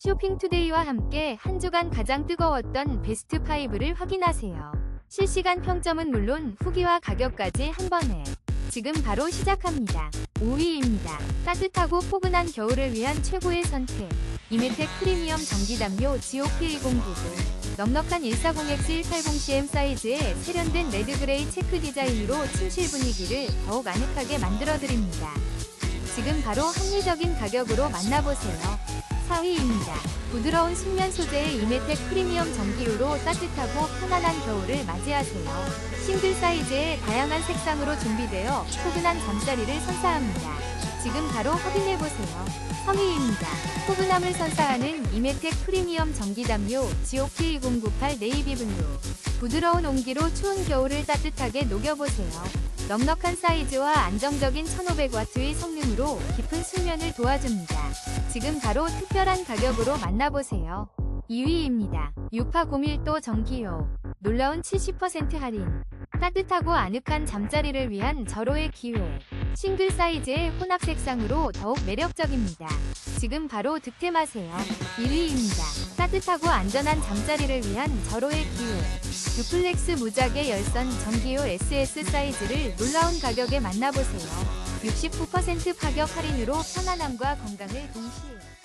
쇼핑투데이와 함께 한 주간 가장 뜨거웠던 베스트 5를 확인하세요. 실시간 평점은 물론 후기와 가격까지 한 번에. 지금 바로 시작합니다. 5위입니다. 따뜻하고 포근한 겨울을 위한 최고의 선택. 이메텍 프리미엄 전기담요 GOP1099. 넉넉한 140X180cm 사이즈의 세련된 레드그레이 체크 디자인으로 침실 분위기를 더욱 아늑하게 만들어드립니다. 지금 바로 합리적인 가격으로 만나보세요. 4위입니다. 부드러운 순면 소재의 이메텍 프리미엄 전기요로 따뜻하고 편안한 겨울을 맞이하세요. 싱글 사이즈의 다양한 색상으로 준비되어 포근한 잠자리를 선사합니다. 지금 바로 확인해보세요. 3위입니다. 포근함을 선사하는 이메텍 프리미엄 전기담요 GOP1098 네이비 블루. 부드러운 온기로 추운 겨울을 따뜻하게 녹여보세요. 넉넉한 사이즈와 안정적인 1500W의 성능으로 깊은 수면을 도와줍니다. 지금 바로 특별한 가격으로 만나보세요. 2위입니다. 6801도 전기요. 놀라운 70% 할인. 따뜻하고 아늑한 잠자리를 위한 절호의 기회. 싱글 사이즈의 혼합 색상으로 더욱 매력적입니다. 지금 바로 득템하세요. 1위입니다. 따뜻하고 안전한 잠자리를 위한 절호의 기회. 듀플렉스 무작의 열선 전기요 SS 사이즈를 놀라운 가격에 만나보세요. 69% 파격 할인으로 편안함과 건강을 동시에.